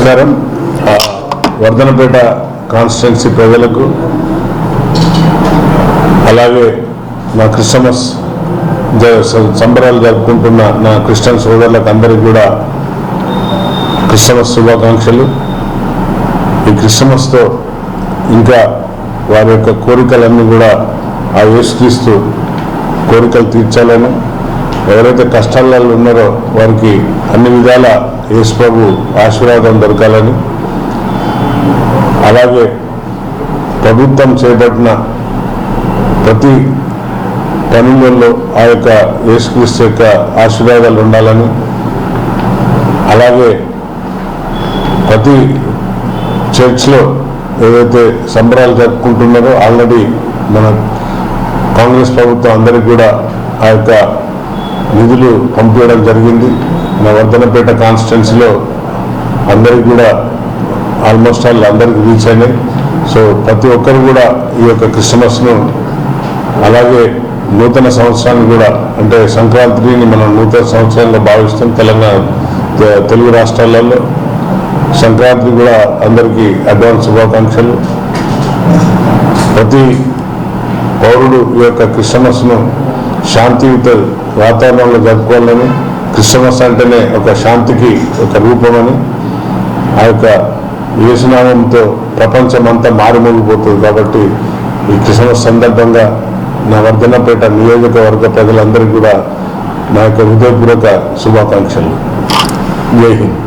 నమస్కారం. ఆ, వర్ధనపేట కాన్స్టిట్యున్సీ ప్రజలకు అలాగే నా క్రిస్టమస్ జ- సంబరాలు జరుపుకుంటున్న నా క్రిస్టియన్ సోదరులకు అందరికీ కూడా క్రిస్టమస్ శుభాకాంక్షలు. ఈ క్రిస్టమస్తో ఇంకా వారి యొక్క కోరికలన్నీ కూడా ఆ యేసుక్రీస్తు కోరికలు తీర్చాలని ఎవరైతే కష్టాలలో ఉన్నారో వారికి అన్ని విధాల యేసు ప్రభు ఆశీర్వాదం దొరకాలని. అలాగే ప్రభుత్వం చేపట్టిన ప్రతి పనులలో ఆ యొక్క యేసుక్రీస్తు యొక్క ఆశీర్వాదాలు ఉండాలని. అలాగే ప్రతి చర్చ్లో ఏదైతే సంబరాలు జరుపుకుంటున్నారో ఆల్రెడీ మన కాంగ్రెస్ ప్రభుత్వం అందరికీ కూడా ఆ యొక్క నిధులు పంపించడం జరిగింది. మన వర్ధనపేట కాన్స్టిట్యున్సీలో అందరికీ కూడా ఆల్మోస్ట్ ఆల్ అందరికీ రీచ్ అయినాయి సో ప్రతి ఒక్కరు కూడా ఈ యొక్క క్రిస్మస్ను అలాగే నూతన సంవత్సరాన్ని కూడా అంటే సంక్రాంతిని మనం నూతన సంవత్సరంలో భావిస్తాం తెలంగాణ తెలుగు రాష్ట్రాలలో. సంక్రాంతి కూడా అందరికీ అడ్వాన్స్ శుభాకాంక్షలు. ప్రతి పౌరుడు ఈ యొక్క క్రిస్మస్ను శాంతియుత వాతావరణంలో జరుపుకోవాలని క్రిస్మస్ అంటేనే ఒక శాంతికి ఒక రూపమని ఆ యొక్క యేసునామంతో ప్రపంచం అంతా మారుమోగిపోతుంది కాబట్టి ఈ క్రిస్మస్ సందర్భంగా నా వర్ధనపేట నియోజకవర్గ ప్రజలందరికీ కూడా నా యొక్క హృదయపూర్వక శుభాకాంక్షలు. జై హింద్.